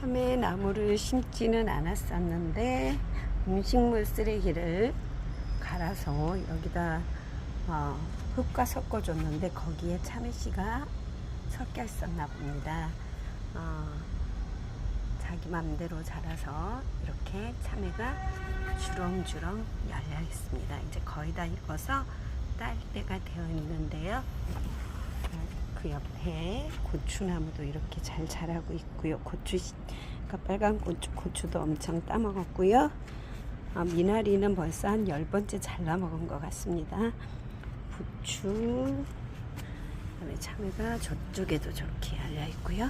참외 나무를 심지는 않았었는데 음식물 쓰레기를 갈아서 여기다 어, 흙과 섞어줬는데 거기에 참외 씨가 섞여 있었나 봅니다. 어, 자기 맘대로 자라서 이렇게 참외가 주렁주렁 열려 있습니다. 이제 거의 다 익어서 딸 때가 되어 있는데요. 그 옆에 고추나무도 이렇게 잘 자라고 있고요. 고추, 씨- 그러니까 빨간 고추, 고추도 엄청 따먹었고요. 아, 미나리는 벌써 한 열 번째 잘라 먹은 것 같습니다. 부추, 그다음에 참외가 저쪽에도 저렇게 열려 있고요.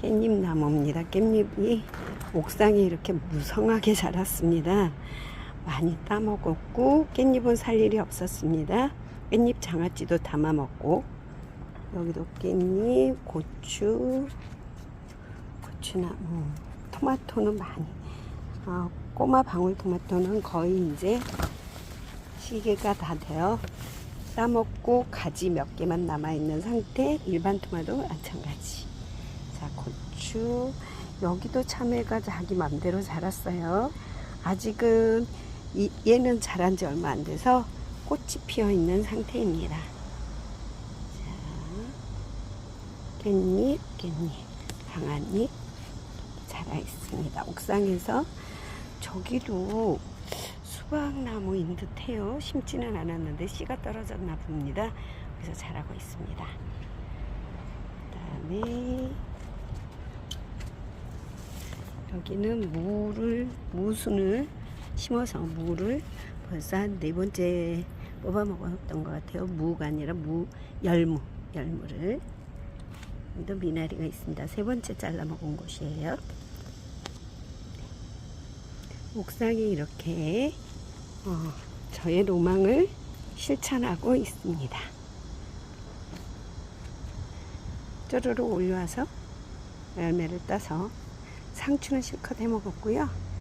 깻잎 나무입니다. 깻잎이 옥상에 이렇게 무성하게 자랐습니다. 많이 따먹었고 깻잎은 살 일이 없었습니다. 깻잎 장아찌도 담아 먹고 여기도 깻잎, 고추, 고추나무, 토마토는 많이. 아, 꼬마 방울 토마토는 거의 이제 시계가 다 되어 따먹고 가지 몇 개만 남아 있는 상태. 일반 토마토 마찬가지. 자, 고추. 여기도 참외가 자기 맘대로 자랐어요. 아직은 이, 얘는 자란 지 얼마 안 돼서 꽃이 피어 있는 상태입니다. 자, 깻잎, 깻잎, 방아잎 자라 있습니다. 옥상에서 저기도 수박나무인 듯해요. 심지는 않았는데 씨가 떨어졌나 봅니다. 그래서 자라고 있습니다. 그다음에 여기는 무를 무순을 심어서 무를 벌써 한 네 번째 뽑아 먹었던 것 같아요. 무가 아니라 무 열무 열무를 또 미나리가 있습니다. 세 번째 잘라 먹은 곳이에요. 옥상에 이렇게 어, 저의 로망을 실천하고 있습니다. 쪼르르 올려와서 열매를 따서 상추는 실컷 해 먹었고요.